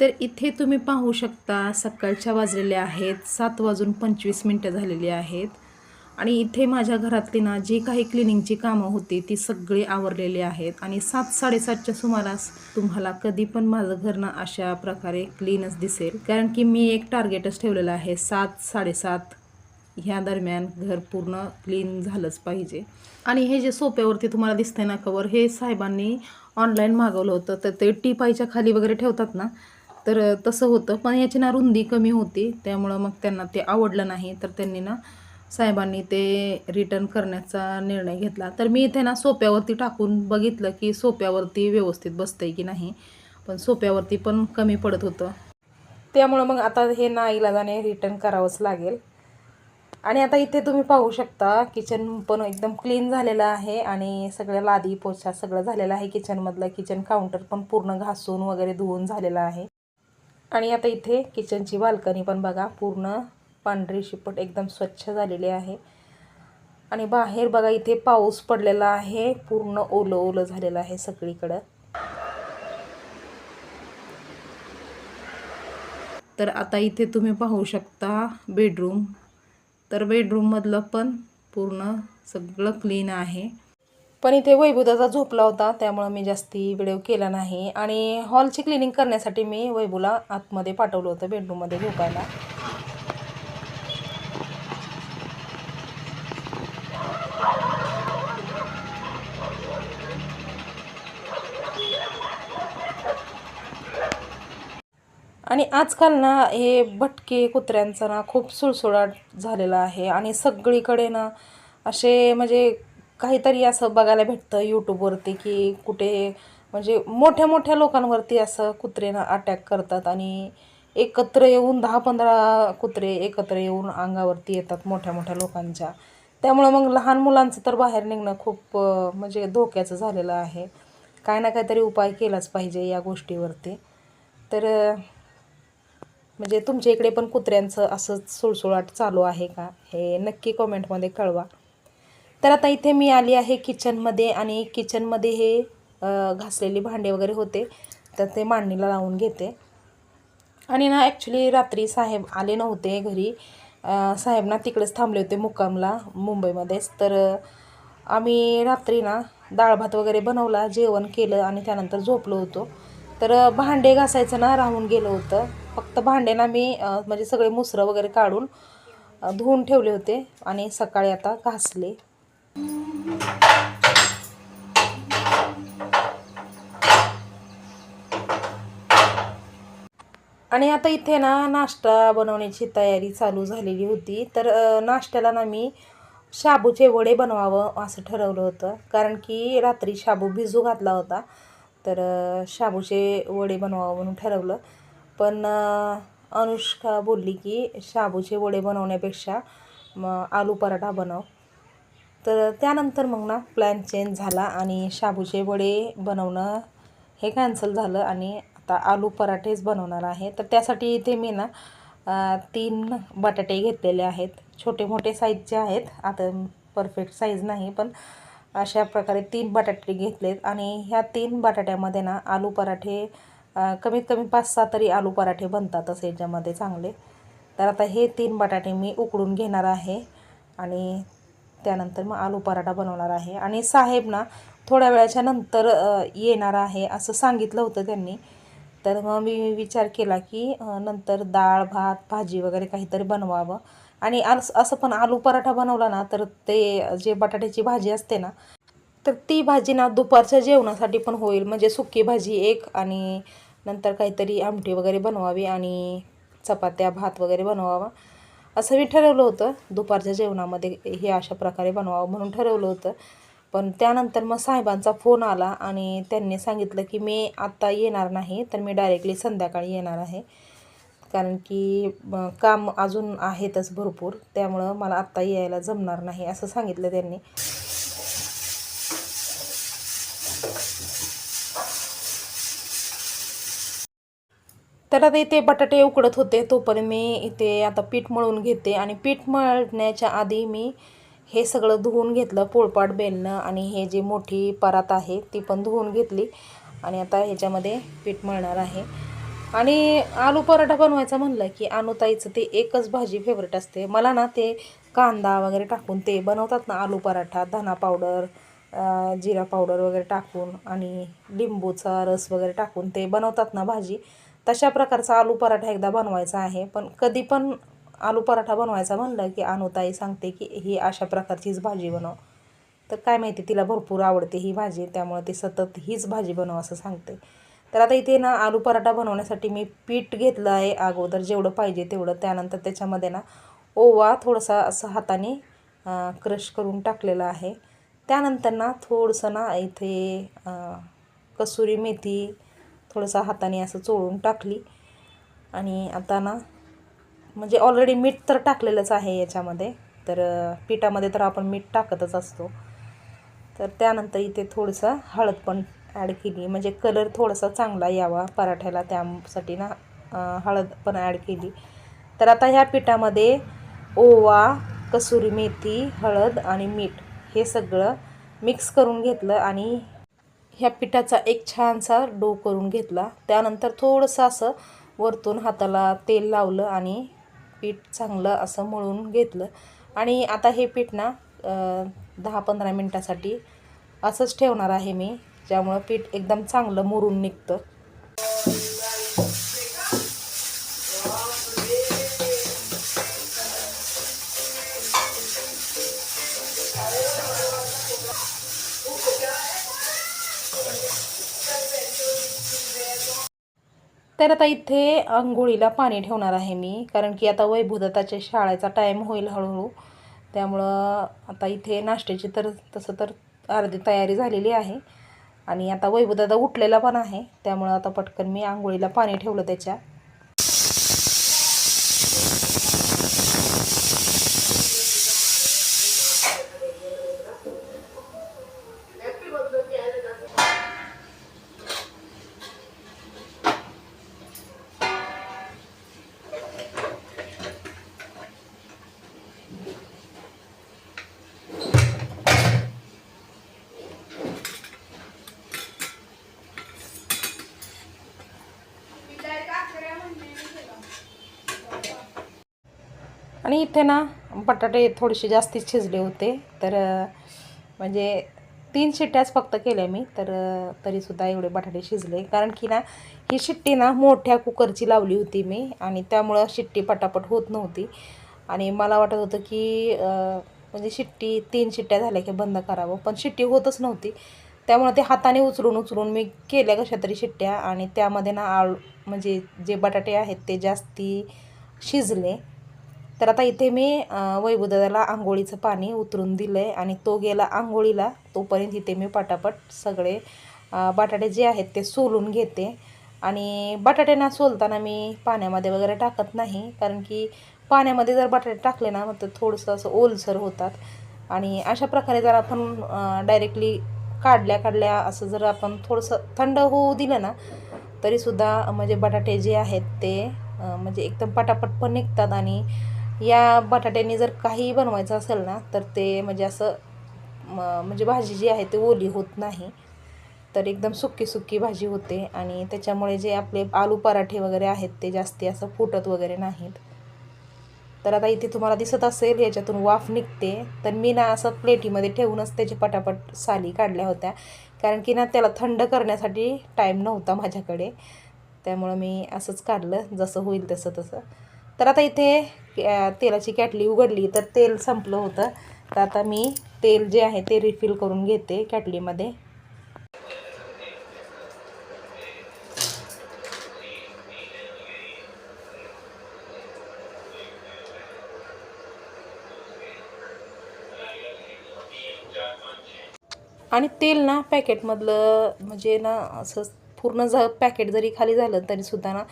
तर इथे तुम्ही पाहू शकता सकाळच्या वाजलेल्या आहेत सात वाजून पंचवीस मिनटं झालेली आहेत. आणि इथे माझ्या घरातली ना जी काही क्लिनिंगची कामं होती ती सगळी आवरलेली आहेत. आणि सात साडेसातच्या सुमारास तुम्हाला कधी पण माझं घर ना अशा प्रकारे क्लीनच दिसेल. कारण की मी एक टार्गेटच ठेवलेलं आहे सात साडेसात ह्या दरम्यान घर पूर्ण क्लीन झालंच पाहिजे. आणि हे जे सोप्यावरती तुम्हाला दिसतंय ना कवर हे साहेबांनी ऑनलाईन मागवलं होतं. तर ते टीपाईच्या खाली वगैरे ठेवतात ना तर तसं होतं. पण याची ना रुंदी कमी होती. त्यामुळं मग त्यांना ते आवडलं नाही. तर त्यांनी ना साहेबांनी ते रिटर्न करण्याचा निर्णय घेतला. तर मी इथे ना सोप्यावरती टाकून बघितलं की सोप्यावरती व्यवस्थित बसतंय की नाही. पण सोप्यावरती पण कमी पडत होतं. त्यामुळं मग आता हे ना इलाजाने रिटर्न करावंच लागेल. आणि आता इथे तुम्ही पाहू शकता किचन पण एकदम क्लीन झालेलं आहे. आणि सगळ्या लादी पोछा सगळं झालेलं आहे किचनमधलं किचन काउंटर पण पूर्ण घासून वगैरे धुवून झालेलं आहे. आणि आता इथे किचनची बाल्कनी पण बघा पूर्ण पांढरी शिपट एकदम स्वच्छ झालेली आहे. आणि बाहेर बघा इथे पाऊस पडलेला आहे. पूर्ण ओलं ओलं झालेलं आहे सगळीकडं. तर आता इथे तुम्ही पाहू शकता बेडरूम तर बेडरूममधलं पण पूर्ण सगळं क्लीन आहे. पण इथे वैभूदाचा झोपला होता त्यामुळं मी जास्ती व्हिडिओ केला नाही. आणि हॉलची क्लिनिंग करण्यासाठी मी वैभूला आतमध्ये पाठवलं होतं बेडरूममध्ये झोपायला. आणि आजकाल ना हे भटके कुत्र्यांचा ना खूप सुळसुळाट झालेला आहे. आणि सगळीकडे ना असे म्हणजे काहीतरी असं बघायला भेटतं यूट्यूबवरती की कुठे म्हणजे मोठ्या मोठ्या लोकांवरती असं कुत्रेनं अटॅक करतात आणि एकत्र येऊन दहा पंधरा कुत्रे एकत्र येऊन अंगावरती येतात मोठ्या मोठ्या लोकांच्या. त्यामुळं मग लहान मुलांचं तर बाहेर निघणं खूप म्हणजे धोक्याचं झालेलं आहे. काय ना काहीतरी उपाय केलाच पाहिजे या गोष्टीवरती. तर म्हणजे तुमच्या इकडे पण कुत्र्यांचं असंच सुळसुळाट चालू आहे का? हे नक्की कॉमेंटमध्ये कळवा. तर आता इथे मी आली आहे किचनमध्ये आणि किचनमध्ये हे घासलेली भांडे वगैरे होते. तर ते मांडणीला लावून घेते. आणि ना ॲक्च्युली रात्री साहेब आले नव्हते घरी. साहेब ना तिकडेच थांबले होते मुक्कामला मुंबईमध्येच. तर आम्ही रात्री ना डाळ भात वगैरे बनवला जेवण केलं आणि त्यानंतर झोपलो होतो. तर भांडे घासायचं ना राहून गेलं होतं. फक्त भांडे ना मी म्हणजे सगळे मुसरं वगैरे काढून धुवून ठेवले होते आणि सकाळी आता घासले. आणि आता इथे ना नाश्ता बनवण्याची तयारी चालू झालेली होती. तर नाश्त्याला ना मी शाबूचे वडे बनवावं असं ठरवलं होतं. कारण की रात्री शाबू भिजू घातला होता. तर शाबूचे वडे बनवावं म्हणून ठरवलं. पण अनुष्का बोलली की शाबूचे वडे बनवण्यापेक्षा मग आलू पराठा बनव. तर त्यानंतर मग ना प्लॅन चेंज झाला आणि शाबूचे वडे बनवणं हे कॅन्सल झालं आणि आता आलू पराठेच बनवणार आहे. तर त्यासाठी इथे मी ना तीन बटाटे घेतलेले आहेत. छोटे मोठे साईजचे आहेत. आता परफेक्ट साईज नाही पण अशा प्रकारे तीन बटाटे घेतलेत. आणि ह्या तीन बटाट्यामध्ये ना आलू पराठे कमीत कमी पाच सहा तरी आलू पराठे बनतातच याच्यामध्ये चांगले. तर आता हे तीन बटाटे मी उकडून घेणार आहे. आणि त्यानंतर मग आलू पराठा बनवणार आहे. आणि साहेब ना थोड्या वेळाच्या नंतर येणार आहे असं सांगितलं होतं त्यांनी. तर मग मी विचार केला की नंतर डाळ भात भाजी वगैरे काहीतरी बनवावं. आणि असं पण आलू पराठा बनवला ना तर ते जे बटाट्याची भाजी असते ना तर ती भाजी ना दुपारच्या जेवणासाठी पण होईल. म्हणजे सुकी भाजी एक आणि नंतर काहीतरी आमटी वगैरे बनवावी आणि चपात्या भात वगैरे बनवावा. असं मी ठरवलं होतं. दुपारच्या जेवणामध्ये हे अशा प्रकारे बनवावं म्हणून ठरवलं होतं. पण त्यानंतर मग साहेबांचा फोन आला आणि त्यांनी सांगितलं की मी आत्ता येणार नाही तर मी डायरेक्टली संध्याकाळी येणार आहे. कारण की काम अजून आहेतच भरपूर त्यामुळं मला आत्ता यायला जमणार नाही असं सांगितलं त्यांनी. तर आता इथे बटाटे उकडत होते तोपर्यंत मी इथे आता पीठ मळून घेते आणि पीठ मळण्याच्या आधी मी हे सगळं धुवून घेतलं पोळपाट बेलणं आणि हे जी मोठी परात आहे ती पण धुवून घेतली आणि आता ह्याच्यामध्ये पीठ मळणार आहे. आणि आलू पराठा बनवायचा म्हणलं की अनुताईचं ते एकच भाजी फेवरेट असते. मला ना ते कांदा वगैरे टाकून ते बनवतात ना आलू पराठा धना पावडर जिरा पावडर वगैरे टाकून आणि लिंबूचा रस वगैरे टाकून ते बनवतात ना भाजी तशा प्रकारचा आलू पराठा एकदा बनवायचा आहे. पण कधी पण आलू पराठा बनवायचा म्हणलं की अनुताई सांगते की ही अशा प्रकारचीच भाजी बनव. तर काय माहिती तिला भरपूर आवडते ही भाजी त्यामुळे ती सतत हीच भाजी बनव असं सांगते. तर आता इथे ना आलू पराठा बनवण्यासाठी मी पीठ घेतलं आहे अगोदर जेवढं पाहिजे तेवढं. त्यानंतर त्याच्यामध्ये ना ओवा थोडासा असं हाताने क्रश करून टाकलेला आहे. त्यानंतर ना थोडंसं ना इथे कसुरी मेथी थोडंसं हाताने असं चोळून टाकली. आणि आता ना म्हणजे ऑलरेडी मीठ तर टाकलेलंच आहे याच्यामध्ये. तर पिठामध्ये तर आपण मीठ टाकतच असतो. तर त्यानंतर इथे थोडंसं हळद पण ॲड केली. म्हणजे कलर थोडासा चांगला यावा पराठ्याला त्यासाठी ना हळद पण ॲड केली. तर आता ह्या पिठामध्ये ओवा कसुरी मेथी हळद आणि मीठ हे सगळं मिक्स करून घेतलं आणि ह्या पिठाचा एक छानसा डो करून घेतला. त्यानंतर थोडंसं असं वरतून हाताला तेल लावलं आणि पीठ चांगलं असं मळून घेतलं. आणि आता हे पीठ ना दहा पंधरा मिनटासाठी असंच ठेवणार आहे मी ज्यामुळं पीठ एकदम चांगलं मुरून निघतं. तर आता इथे आंघोळीला पाणी ठेवणार आहे मी कारण की आता वैभवदत्ताच्या शाळेचा टाईम होईल हळूहळू. त्यामुळं आता इथे नाश्त्याची तर तसं तर अर्धी तयारी झालेली आहे. आणि आता वैभवदादा उठलेला पण आहे त्यामुळं आता पटकन मी आंघोळीला पाणी ठेवलं त्याच्या. आणि इथे ना बटाटे थोडेसे जास्तीच शिजले होते तर म्हणजे तीन शिट्ट्याच फक्त केल्या मी तर तरीसुद्धा एवढे बटाटे शिजले. कारण की ना ही शिट्टी ना मोठ्या कुकरची लावली होती मी आणि त्यामुळं शिट्टी पटापट होत नव्हती. आणि मला वाटत होतं की म्हणजे शिट्टी तीन शिट्ट्या झाल्या की बंद करावं पण शिट्टी होतच नव्हती. त्यामुळे ते हाताने उचलून उचलून मी केल्या कशा तरी शिट्ट्या आणि त्यामध्ये ना आळ म्हणजे जे बटाटे आहेत ते जास्ती शिजले. तर आता इथे मी वैभुदाला आंघोळीचं पाणी उतरून दिलं आहे आणि तो गेला आंघोळीला. तोपर्यंत इथे मी पटापट सगळे बटाटे जे आहेत ते सोलून घेते. आणि बटाटे सोलताना मी पाण्यामध्ये वगैरे टाकत नाही कारण की पाण्यामध्ये जर बटाटे टाकले ना मग तर थोडंसं असं ओलसर होतात. आणि अशा प्रकारे जर आपण डायरेक्टली काढल्या काढल्या असं जर आपण थोडंसं थंड होऊ दिलं ना तरीसुद्धा म्हणजे बटाटे जे आहेत ते म्हणजे एकदम पटापट पण निघतात आणि या बटाट्याने जर काही बनवायचं असेल ना तर ते म्हणजे असं म्हणजे भाजी जी आहे ती ओली होत नाही. तर एकदम सुकी सुक्की भाजी होते आणि त्याच्यामुळे जे आपले आलू पराठे वगैरे आहेत ते जास्ती असं फुटत वगैरे नाहीत. तर आता इथे तुम्हाला दिसत असेल याच्यातून वाफ निघते. तर मी ना असं प्लेटीमध्ये ठेवूनच त्याची पटापट साली काढल्या होत्या. कारण की ना त्याला थंड करण्यासाठी टाईम नव्हता माझ्याकडे. त्यामुळं मी असंच काढलं. जसं होईल तसं तसं. तर आता इथे तेलाची कॅटली उघडली तर तेल संपलं होतं. तर आता मी तेल जे आहे ते रिफिल करून घेते कॅटलीमध्ये. आणि तेल ना पॅकेटमधलं म्हणजे ना असं पूर्ण ज पॅकेट जरी खाली झालं तरीसुद्धा ना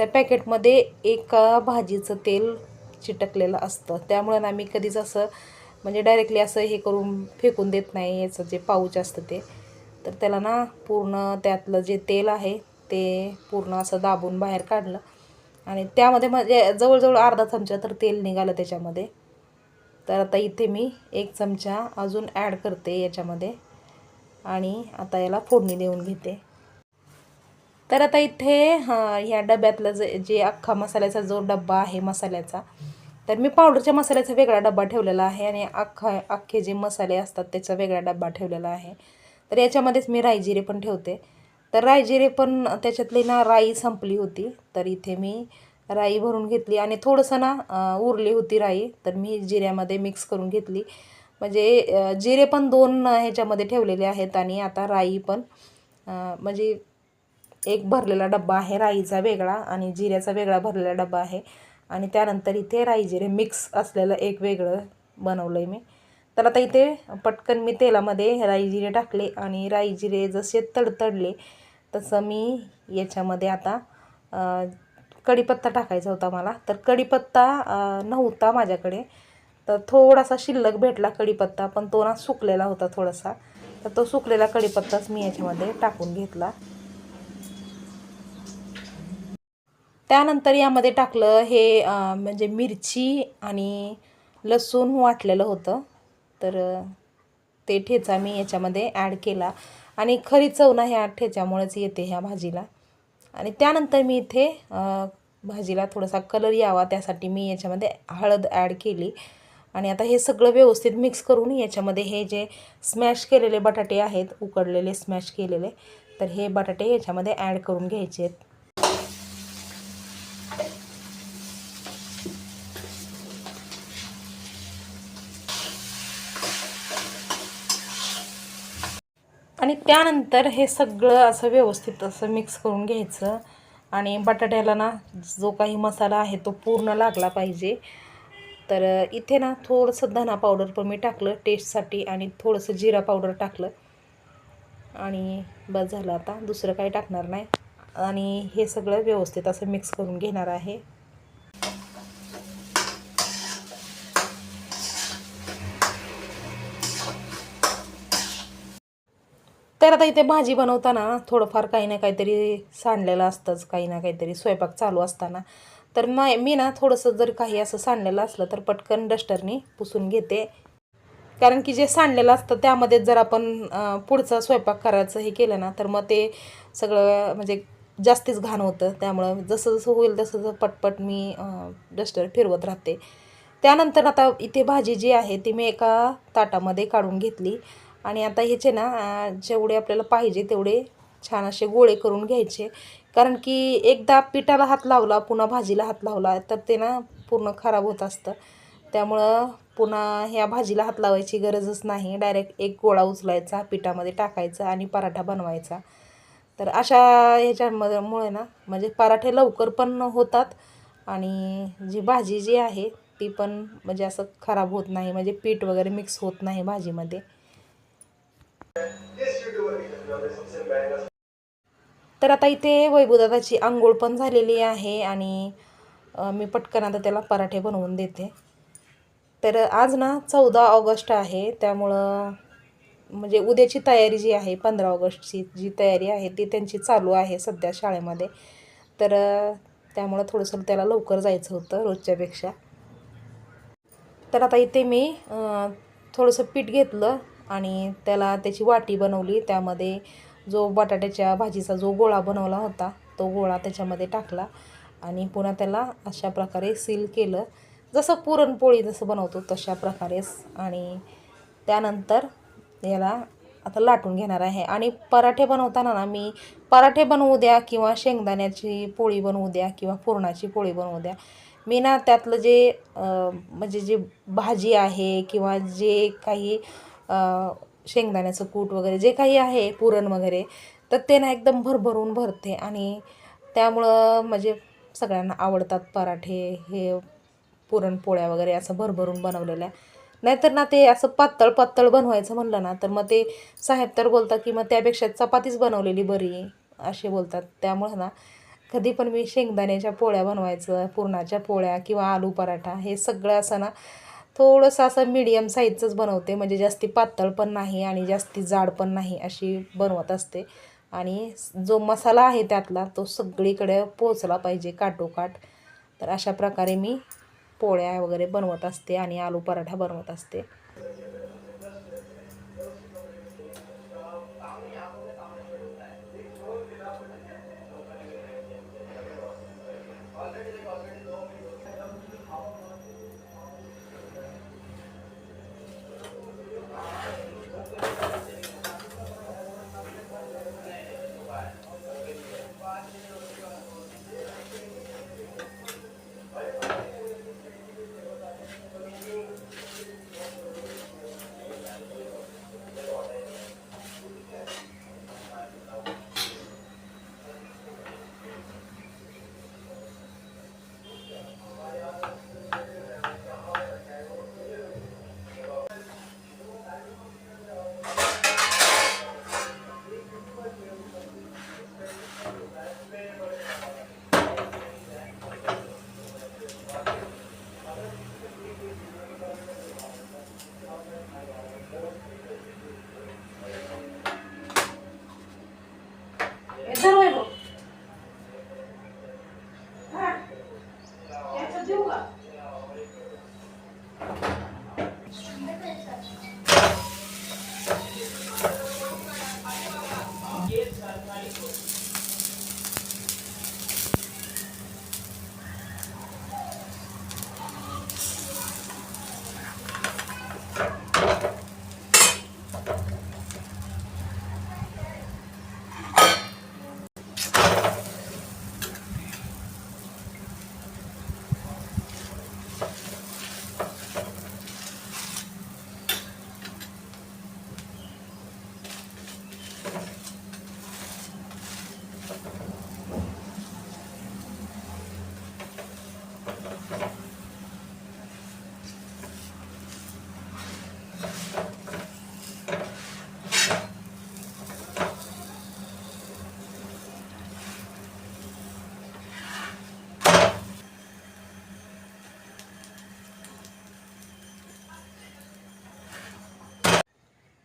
त्या पॅकेटमध्ये एका भाजीचं तेल चिटकलेलं असतं. त्यामुळं ना मी कधीच असं म्हणजे डायरेक्टली असं हे करून फेकून देत नाही याचं जे पाऊच असतं ते. तर त्याला ना पूर्ण त्यातलं जे तेल आहे ते पूर्ण असं दाबून बाहेर काढलं. आणि त्यामध्ये म्हणजे जवळजवळ अर्धा चमचा तर तेल निघालं त्याच्यामध्ये. तर आता इथे मी एक चमचा अजून ॲड करते याच्यामध्ये. आणि आता याला फोडणी देऊन घेते. तर आता इथे हां ह्या डब्यातलं जे जे अख्खा मसाल्याचा जो डब्बा आहे मसाल्याचा तर मी पावडरच्या मसाल्याचा वेगळा डब्बा ठेवलेला आहे आणि अख्खा अख्खे जे मसाले असतात त्याचा वेगळा डब्बा ठेवलेला आहे. तर याच्यामध्येच मी रायजिरे पण ठेवते. तर रायजिरे पण त्याच्यातली ना राई संपली होती तर इथे मी राई भरून घेतली आणि थोडंसं ना उरली होती राई तर मी जिऱ्यामध्ये मिक्स करून घेतली. म्हणजे जिरे पण दोन ह्याच्यामध्ये ठेवलेले आहेत आणि आता राई पण म्हणजे एक भरलेला डब्बा आहे राईचा वेगळा आणि जिऱ्याचा वेगळा भरलेला डब्बा आहे. आणि त्यानंतर इथे राई जिरे मिक्स असलेलं एक वेगळं बनवलं आहे मी. तर आता इथे पटकन मी तेलामध्ये राई जिरे टाकले आणि राई जिरे जसे तडतडले तसं मी याच्यामध्ये आता कढीपत्ता टाकायचा होता मला. तर कढीपत्ता नव्हता माझ्याकडे. तर थोडासा शिल्लक भेटला कढीपत्ता पण तो ना सुकलेला होता थोडासा. तर तो सुकलेला कढीपत्ताच मी याच्यामध्ये टाकून घेतला. त्यानंतर यामध्ये टाकलं हे म्हणजे मिरची आणि लसूण वाटलेलं होतं. तर ते ठेचा मी याच्यामध्ये ॲड केला. आणि खरी चव ना ह्या ठेच्यामुळेच येते ह्या भाजीला. आणि त्यानंतर मी इथे भाजीला थोडासा कलर यावा त्यासाठी मी याच्यामध्ये हळद ॲड केली. आणि आता हे सगळं व्यवस्थित मिक्स करून याच्यामध्ये हे जे स्मॅश केलेले बटाटे आहेत उकडलेले स्मॅश केलेले तर हे बटाटे याच्यामध्ये ॲड करून घ्यायचे आहेत. आणि त्यानंतर हे सगळं असं व्यवस्थित असं मिक्स करून घ्यायचं. आणि बटाट्याला ना जो काही मसाला आहे तो पूर्ण लागला पाहिजे. तर इथे ना थोडंसं धना पावडर पण मी टाकलं टेस्टसाठी आणि थोडंसं जिरा पावडर टाकलं. आणि बस झालं आता. दुसरं काही टाकणार नाही. आणि हे सगळं व्यवस्थित असं मिक्स करून घेणार आहे. तर आता इथे भाजी बनवताना थोडंफार काही ना काहीतरी सांडलेलं असतंच काही ना काहीतरी स्वयंपाक चालू असताना. तर नाही मी ना थोडंसं जर काही असं सांडलेलं असलं तर पटकन डस्टरनी पुसून घेते. कारण की जे सांडलेलं असतं त्यामध्ये जर आपण पुढचा स्वयंपाक करायचं हे केलं ना तर मग ते सगळं म्हणजे जास्तीच घाण होतं. त्यामुळं जसं जसं होईल तसं तसं पटपट मी डस्टर फिरवत राहते. त्यानंतर आता इथे भाजी जी आहे ती मी एका ताटामध्ये काढून घेतली. आणि आता ह्याचे ना जेवढे आपल्याला पाहिजे तेवढे छान असे गोळे करून घ्यायचे. कारण की एकदा पिठाला हात लावला पुन्हा भाजीला हात लावला तर ते ना पूर्ण खराब होत असतं. त्यामुळं पुन्हा ह्या भाजीला हात लावायची गरजच नाही. डायरेक्ट एक गोळा उचलायचा पिठामध्ये टाकायचा आणि पराठा बनवायचा. तर अशा ह्याच्यामध्ये मुळे ना म्हणजे पराठे लवकर पण होतात आणि जी भाजी जी आहे ती पण म्हणजे असं खराब होत नाही. म्हणजे पीठ वगैरे मिक्स होत नाही भाजीमध्ये. तर आता इथे वैभवदादाची आंघोळ पण झालेली आहे आणि मी पटकन आता त्याला पराठे बनवून देते. तर आज ना चौदा ऑगस्ट आहे त्यामुळं म्हणजे उद्याची तयारी जी आहे पंधरा ऑगस्टची जी तयारी आहे ती त्यांची चालू आहे सध्या शाळेमध्ये. तर त्यामुळं थोडंसं त्याला लवकर जायचं होतं रोजच्यापेक्षा. तर आता इथे मी थोडंसं पीठ घेतलं. आणि त्याला त्याची वाटी बनवली. त्यामध्ये जो बटाट्याच्या भाजीचा जो गोळा बनवला होता तो गोळा त्याच्यामध्ये टाकला आणि पुन्हा त्याला अशा प्रकारे सील केलं. जसं पुरणपोळी जसं बनवतो तशा प्रकारेच आणि त्यानंतर याला आता लाटून घेणार आहे. आणि पराठे बनवताना ना मी पराठे बनवू द्या किंवा शेंगदाण्याची पोळी बनवू द्या किंवा पुरणाची पोळी बनवू द्या. मी ना त्यातलं जे म्हणजे जे भाजी आहे किंवा जे काही शेंगदाण्याचं कूट वगैरे जे काही आहे पुरण वगैरे तर ते ना एकदम भरभरून भरते आणि त्यामुळं म्हणजे सगळ्यांना आवडतात पराठे हे पुरणपोळ्या वगैरे असं भरभरून बनवलेल्या. नाहीतर ना ते असं पातळ पातळ बनवायचं म्हणलं ना तर मग ते साहेब तर बोलतात की मग त्यापेक्षा चपातीच बनवलेली बरी असे बोलतात. त्यामुळं ना कधी पण मी शेंगदाण्याच्या पोळ्या बनवायचं पुरणाच्या पोळ्या किंवा आलू पराठा हे सगळं असं ना थोडंसं असं मीडियम साईजचंच बनवते. म्हणजे जास्ती पातळ पण नाही आणि जास्ती जाड पण नाही अशी बनवत असते. आणि जो मसाला आहे त्यातला तो सगळीकडे पोचला पाहिजे काटोकाट. तर अशा प्रकारे मी पोळ्या वगैरे बनवत असते आणि आलू पराठा बनवत असते.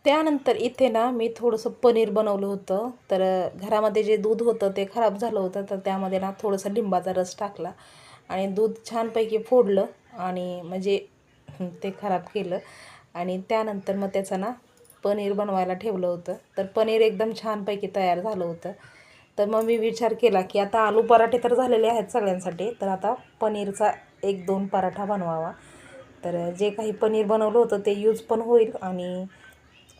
त्यानंतर इथे ना मी थोडंसं पनीर बनवलं होतं. तर घरामध्ये जे दूध होतं ते खराब झालं होतं. तर त्यामध्ये ना थोडंसं लिंबाचा रस टाकला आणि दूध छानपैकी फोडलं आणि म्हणजे ते खराब केलं. आणि त्यानंतर मग त्याचं ना पनीर बनवायला ठेवलं होतं. तर पनीर एकदम छानपैकी तयार झालं होतं. तर मग मी विचार केला की आता आलू पराठे तर झालेले आहेत सगळ्यांसाठी तर आता पनीरचा एक दोन पराठा बनवावा. तर जे काही पनीर बनवलं होतं ते यूज पण होईल आणि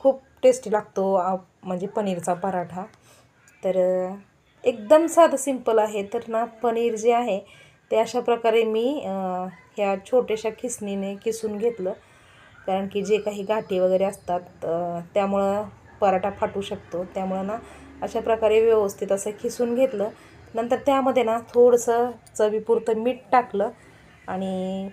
खूप टेस्टी लागतो आ- म्हणजे पनीरचा पराठा. तर एकदम साधं सिंपल आहे तर ना पनीर जे आहे ते अशा प्रकारे मी ह्या छोट्याशा खिसणीने किसून घेतलं. कारण की जे काही गाठी वगैरे असतात त्यामुळं पराठा फाटू शकतो. त्यामुळं ना अशा प्रकारे व्यवस्थित असं खिसून घेतलं. नंतर त्यामध्ये ना थोडंसं चवीपुरतं मीठ टाकलं. आणि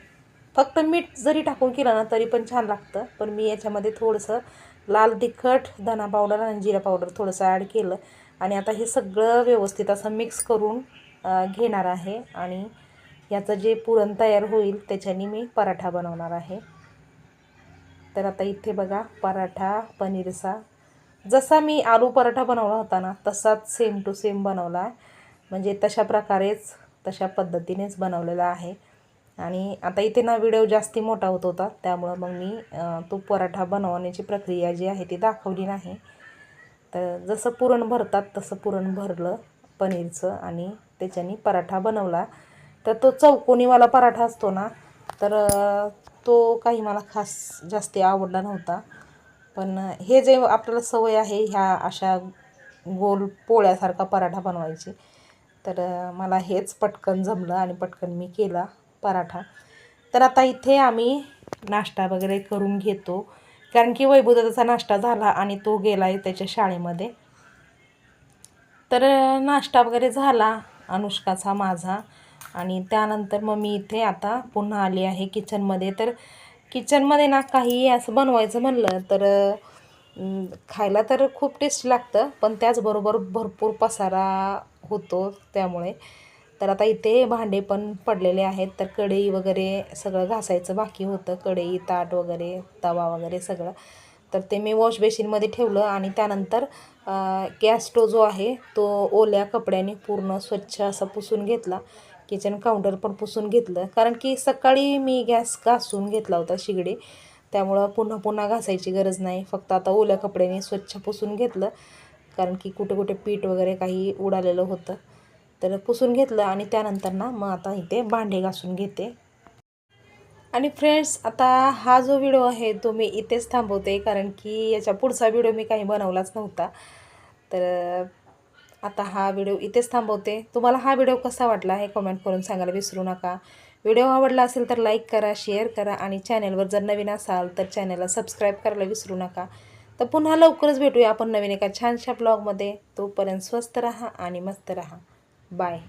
फक्त मीठ जरी टाकून केलं ना तरी पण छान लागतं. पण मी याच्यामध्ये थोडंसं लाल तिखट धना पावडर आणि जिरा पावडर थोडंसं ॲड केलं. आणि आता हे सगळं व्यवस्थित असं मिक्स करून घेणार आहे. आणि याचं जे पुरण तयार होईल त्याच्याने मी पराठा बनवणार आहे. तर आता इथे बघा पराठा पनीरचा. जसा मी आलू पराठा बनवला होता ना तसाच सेम टू सेम बनवला आहे. म्हणजे तशा प्रकारेच तशा पद्धतीनेच बनवलेला आहे. आणि आता इथे ना व्हिडिओ जास्ती मोठा होत होता. त्यामुळं मग मी तो पराठा बनवण्याची प्रक्रिया जी आहे ती दाखवली नाही. तर जसं पुरण भरतात तसं पुरण भरलं पनीरचं आणि त्याच्यानी पराठा बनवला. तर तो चौकोनीवाला पराठा असतो ना तर तो काही मला खास जास्ती आवडला नव्हता. पण हे जे आपल्याला सवय आहे ह्या अशा गोल पोळ्यासारखा पराठा बनवायची. तर मला हेच पटकन जमलं आणि पटकन मी केला. पराठा. तर आता इथे आम्ही नाश्ता वगैरे करून घेतो. कारण की वैभवदाचा नाश्ता झाला आणि तो गेला आहे त्याच्या शाळेमध्ये. तर नाश्ता वगैरे झाला अनुष्काचा माझा. आणि त्यानंतर मग मी इथे आता पुन्हा आली आहे किचनमध्ये. तर किचनमध्ये ना काही असं बनवायचं म्हणलं तर खायला तर खूप टेस्ट लागतं पण त्याचबरोबर भरपूर पसारा होतो त्यामुळे. तर आता इथे भांडे पण पडलेले आहेत तर कढई वगैरे सगळं घासायचं बाकी होतं. कढई ताट वगैरे तवा वगैरे सगळं. तर ते मी वॉश बेसिनमध्ये ठेवलं आणि त्यानंतर गॅस्टो गॅस स्टो जो आहे तो ओल्या कपड्याने पूर्ण स्वच्छ असा पुसून घेतला. किचन काउंटर पण पुसून घेतलं. कारण की सकाळी मी गॅस घासून घेतला होता शिगडी. त्यामुळं पुन्हा पुन्हा घासायची गरज नाही. फक्त आता ओल्या कपड्याने स्वच्छ पुसून घेतलं. कारण की कुठे कुठे पीठ वगैरे काही उडालेलं होतं. तर पुसून घेतलं आणि त्यानंतर ना मग आता इथे भांडे घासून घेते. आणि फ्रेंड्स आता हा जो व्हिडिओ आहे तो मी इथेच थांबवते कारण की याच्या पुढचा व्हिडिओ मी काही बनवलाच नव्हता. तर आता हा व्हिडिओ इथेच थांबवते. तुम्हाला हा व्हिडिओ कसा वाटला हे कमेंट करून सांगायला विसरू नका. व्हिडिओ आवडला असेल तर लाईक करा शेअर करा आणि चॅनलवर जर नवीन असाल तर चॅनलला सबस्क्राईब करायला विसरू नका. तर पुन्हा लवकरच भेटूया आपण नवीन एका छानशा ब्लॉगमध्ये तोपर्यंत स्वस्त राहा आणि मस्त राहा. Bye.